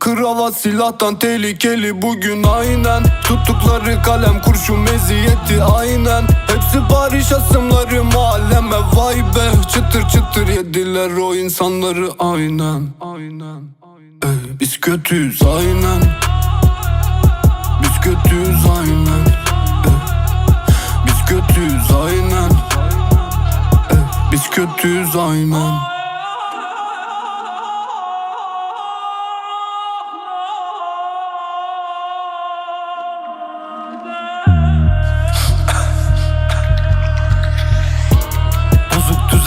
Kravat silahtan tehlikeli bugün aynen. Tuttukları kalem kurşun meziyeti aynen. Hepsi Paris asımları mahalleme vay be. Çıtır çıtır yediler o insanları aynen. Aynen Ey, Biz kötüyüz aynen. Biz kötüyüz aynen. Ey, Biz kötüyüz aynen. Ey, Biz kötüyüz aynen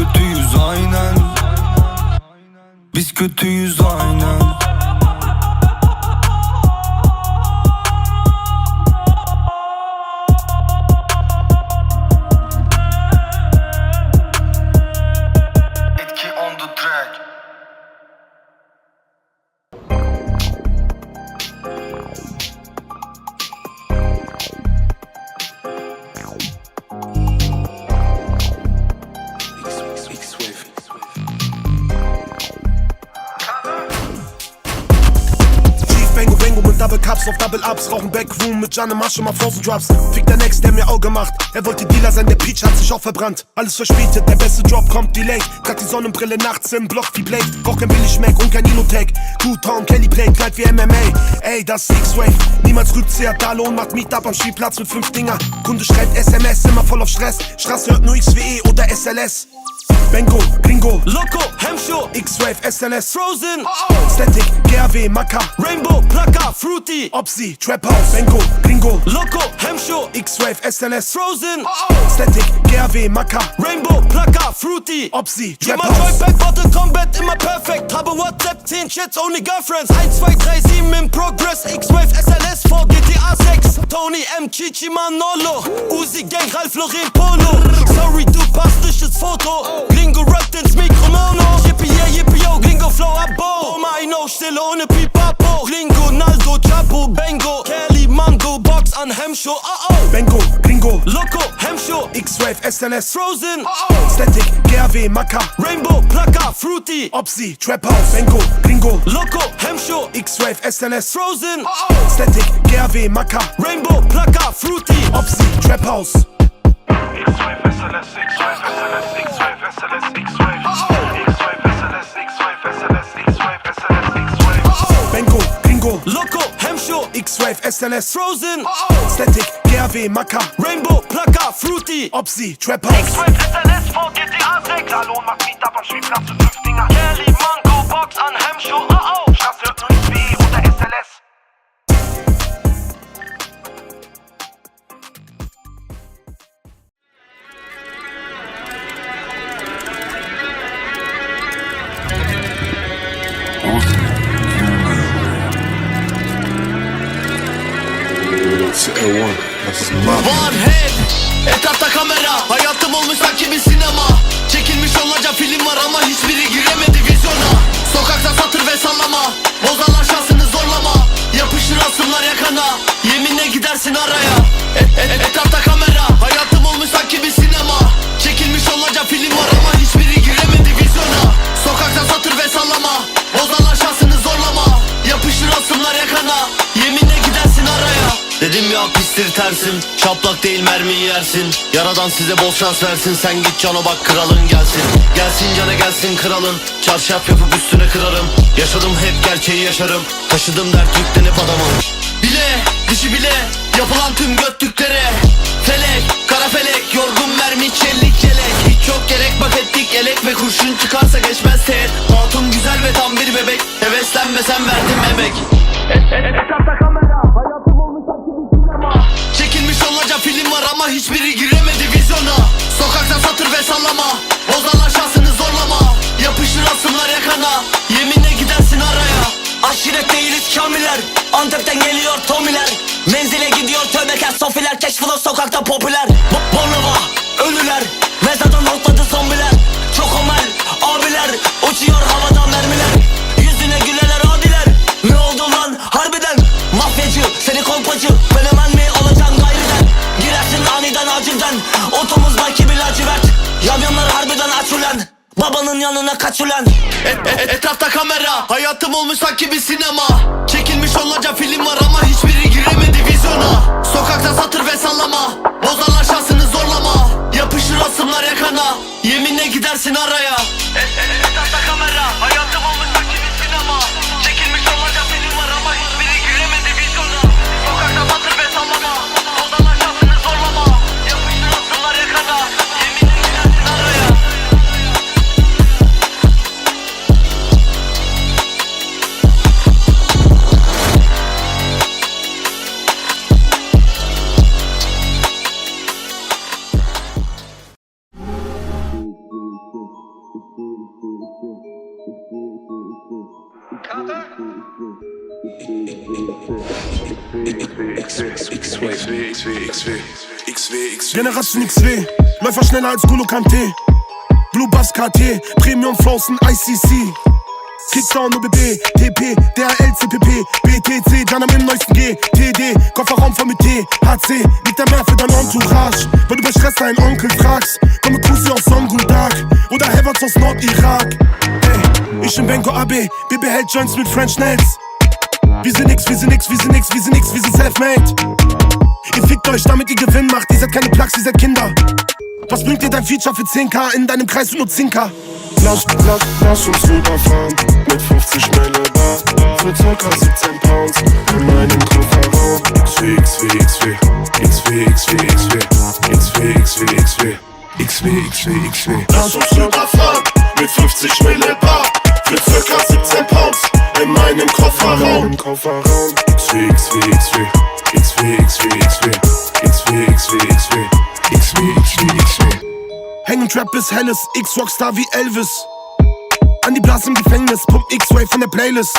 kötüyüz aynen. Biz kötüyüz aynen Double Cups auf Double Ups Rauchen Backroom mit Janne Masche mal Frozen Drops. Fick der Next, der mir Auge macht. Er wollte Dealer sein, der Peach hat sich auch verbrannt. Alles verspätet, der beste Drop kommt delayed. Grad die Sonnenbrille nachts im Block wie Blade. Brauch kein Billig-Mac und kein Ilotech Two-Town, Kelly Play, Kleid wie MMA Ey, das ist X-Wave Niemals Rückzieher, Dalo und macht Meetup am Spielplatz mit fünf Dinger. Kunde schreibt SMS, immer voll auf Stress. Straße hört nur XWE oder SLS Bengo, Gringo, Loco, Hemshow, X-Wave, SLS Frozen, Static, GRW, Maka Rainbow, Plaka, Fruity, Opsi, Trap House, Bengo, Gringo Loco, Hemshow, X-Wave, SLS Frozen, oh, oh. Static, GRW, Maka Rainbow, Plaka, Fruity. Opsi, Trap House Joypad, Mortal Kombat, immer perfekt. Habe WhatsApp, 10 Chats, only Girlfriends. 1, 2, 3, 7 im Progress. X-Wave, SLS, 4, GTA 6. Tony M, Chichi Manolo. Uzi Gang, Ralph Lauren Polo. Sorry, du passt nicht ins Foto. Gringo rappt ins Mikromono. Yippie, yeah, yippie, yo, Gringo Flow, abo. Oma, I know, Stille ohne Pipapo. Gringo, Naldo, Chapo, Bengo. Kelly, Mango, Box an Hemshow, oh oh. Bengo, Gringo Loco, Hemshow, X-Wave, SLS Frozen, Static, GRW, Maka Rainbow, Plaka, Fruity. Opsi, Trap House Bengo, Gringo Loco, Hemshow, X-Wave, SLS Frozen, Static, GRW, Maka Rainbow, Plaka, Fruity. Opsi, Trap House X-Wave, SLS, X-Wave, SLS, X-Wave, SLS, X-Rave, SLS, Frozen, oh oh. Static, GRW, Macker, Rainbow, Plaka, Fruity, Opsi, Trapper. X-Rave, SLS, VGTA 6, Salon, Magmita, Baschwifra, zu Tüftinger, Kelly, Mango, Box an Hemmschuh, oh oh. Var hep Etrafta kamera Hayatım olmuş sanki bir sinema. Çekilmiş onlarca film var ama hiçbiri giremedi vizyona. Sokakta satır ve sallama Bozarlar şansını zorlama. Yapışır asımlar yakana Yeminle gidersin araya. E- e- Etrafta kamera Hayatım olmuş sanki bir sinema. Çekilmiş onlarca film var ama hiçbiri giremedi vizyona. Sokakta satır ve sallama Tersim Şaplak değil mermiyi yersin. Yaradan size bol şans versin. Sen git cana bak kralın gelsin. Gelsin cana gelsin kralın. Çarşaf yapıp üstüne kırarım. Yaşadım hep gerçeği yaşarım. Taşıdım dert yükten hep adamım Bile dişi bile Yapılan tüm göttüklere. Felek kara felek Yorgun mermi çellik yelek. Hiç yok gerek bak ettik elek Ve kurşun çıkarsa geçmez teğet. Hatun güzel ve tam bir bebek. Heveslenmesen verdim Tomiler menzil Babanın yanına kaç ulan Etrafta kamera. Hayatım olmuş sanki bir sinema. Çekilmiş onlarca film var ama hiçbiri giremedi vizyona. Sokakta satır ve sallama. Bozarlar şansını zorlama. Yapışır asımlar yakana. Yeminle gidersin araya. Etrafta kamera. Hayatım Generation XW, Läufer schneller als Gulu Kante. Blue Bass KT, Premium Flossen ICC. Kickdown UBB, TP, DHL, CPP, BTC, dann am neuesten G, TD, Kofferraum voll mit T, HC, liegt da mehr für dein Entourage. Wenn du bei Stress deinen Onkel fragst, komme Kusi aus Songuldag oder Heverts aus Nordirak. Ich im Benko AB, BB hält Joints mit French Nails. Wir sind nix, wir sind nix, wir sind nix, wir sind nix, wir sind self-made. Ihr fickt euch, damit ihr Gewinn macht. Ihr seid keine Plugs, ihr seid Kinder. Was bringt dir dein Feature für 10k? In deinem Kreis nur 10k. Lass, lass, lass uns rüberfahren mit 50 Millibar für circa 17 Pounds in meinem Kofferraum. XW, XW, XW, XW, XW, XW, XW, XW, XW, XW, XW, XW. Lass uns rüberfahren mit 50 Millibar für circa 17 Pounds in meinem Kofferraum. XW, XW, XW, XW, XW, XW, XW, XW, XW, XW, XW, XW. Hängen Trap bis helles, X-Rockstar wie Elvis. An die Blase im Gefängnis, pump X-Ray von der Playlist.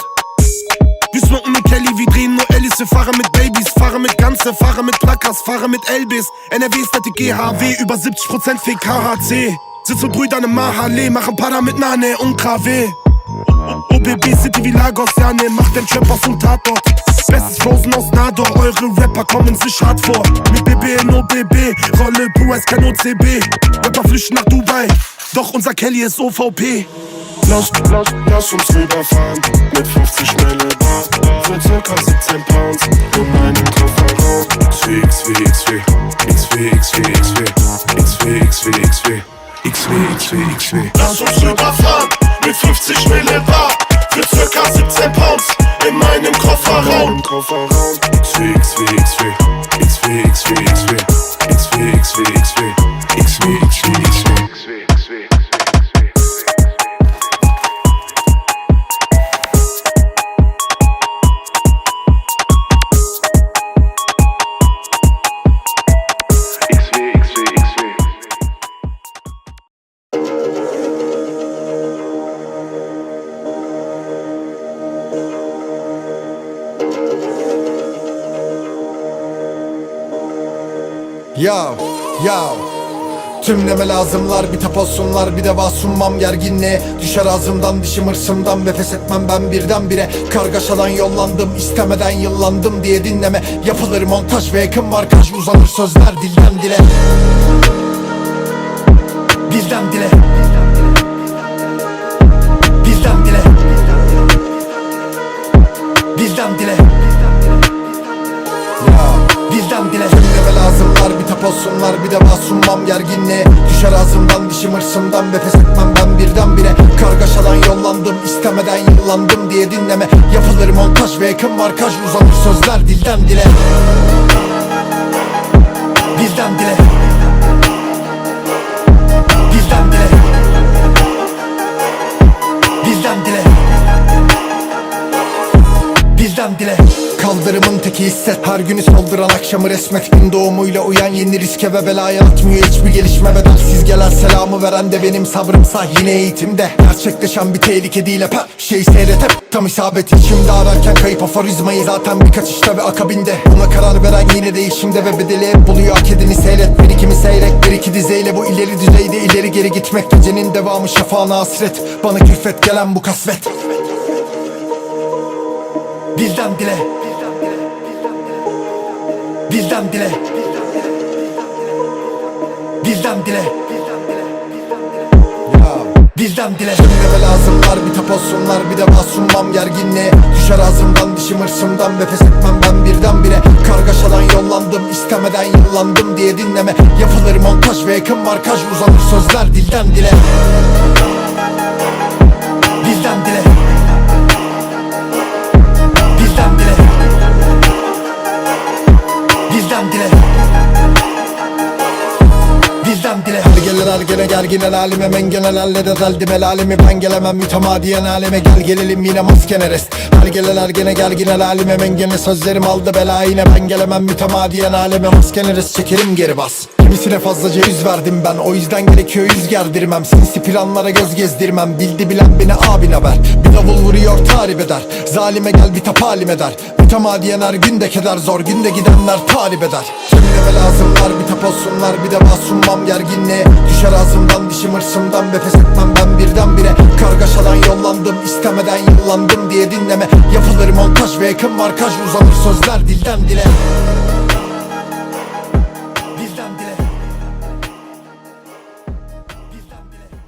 Wir smoken mit Kelly, wir drehen nur Ellis, wir fahren mit Babys, fahren mit Ganze, fahren mit Plackers, fahren mit LBs. NRW ist die GHW, über 70% Fake KHC. Sitz mit Brüdern im Mahale, machen Para mit Nane und KW. OBB City wie Lagos, ja ne, macht den Trap aus dem Tatort. Bestes Frozen aus Nador, eure Rapper kommen sich hart vor. Mit BB in OBB, Rolle pur ist kein OCB. Rapper flüchten nach Dubai, doch unser Kelly ist OVP. Lass, lass, lass uns rüberfahren mit 50 Millibar für circa 17 Pounds in meinem Kofferraum. XW, XW, XW, XW, XW, XW, XW, XW, XW, XW, XW, XW. Lass uns rüberfahren mit 50 Millibar für circa 17 Pounds in meinem Kofferraum. XW, XW, XW, XW, XW, XW, XW, XW, XW, XW, XW, Ya ya Tümleme lazımlar bir taposunlar bir de sunmam gerginliğe. Düşer ağzımdan dişim hırsımdan ve pes etmem ben birdenbire. Kargaşadan yollandım istemeden yıllandım diye dinleme. Yapılır montaj ve yakın markaj uzanır sözler dilden dile. Dilden dile gerginliğe Düşer ağzımdan dişim hırsımdan ve pes etmem ben birdenbire. Kargaşadan yollandım istemeden yıllandım diye dinleme. Yapılır montaj ve yakın markaj uzanır sözler dilden dile. Dilden dile Teki hisset Her günü solduran akşamı resmet. Gün doğumuyla uyan yeni riske ve belaya atmıyor Hiçbir gelişme bedelsiz gelen selamı veren de benim sabrımsa yine eğitimde. Gerçekleşen bir tehlike değil hep şeyi seyret hep. Tam isabet Şimdi ararken kayıp aforizmayı zaten bir kaçışta ve akabinde. Buna karar veren yine değişimde ve bedeli hep buluyor. Hak edeni seyret Birikimi seyrek bir iki dizeyle bu ileri düzeyde ileri geri gitmek. Gecenin devamı şafağına hasret Bana külfet gelen bu kasvet. Dilden dile Dilden dile. Dilden dile. Dilden dile. Cümleme lazımlar bir taposunlar bir de sunmam gerginliğe Düşer ağzımdan dişim hırsımdan ve pes etmem ben birdenbire. Kargaşadan yollandım istemeden yıllandım diye dinleme. Yapılır montaj ve yakın markaj uzanır sözler dilden dile Her gene gerginen halime Men genel hallede deldim el alemi Ben gelemem mütemadiyen aleme. Gel gelelim yine maskene rest. Her gene gerginen halime Men gene sözlerim aldı bela yine Ben gelemem mütemadiyen aleme. Maskene rest çekerim geri bas. Kimisine fazlaca yüz verdim ben O yüzden gerekiyor yüz gerdirmem. Sinsi planlara göz gezdirmem Bildi bilen beni abin haber Bir davul vuruyor tarif eder. Zalime gel bir tapalim eder Mütemadiyen her günde keder Zor günde gidenler tarif eder. Cümleme lazımlar bir taposunlar Bir de sunmam gerginliğe. Düşer ağzımdan dişim hırsımdan ve pes etmem ben birdenbire. Kargaşadan yollandım istemeden yıllandım diye dinleme. Yapılır montaj ve yakın markaj uzanır sözler dilden dile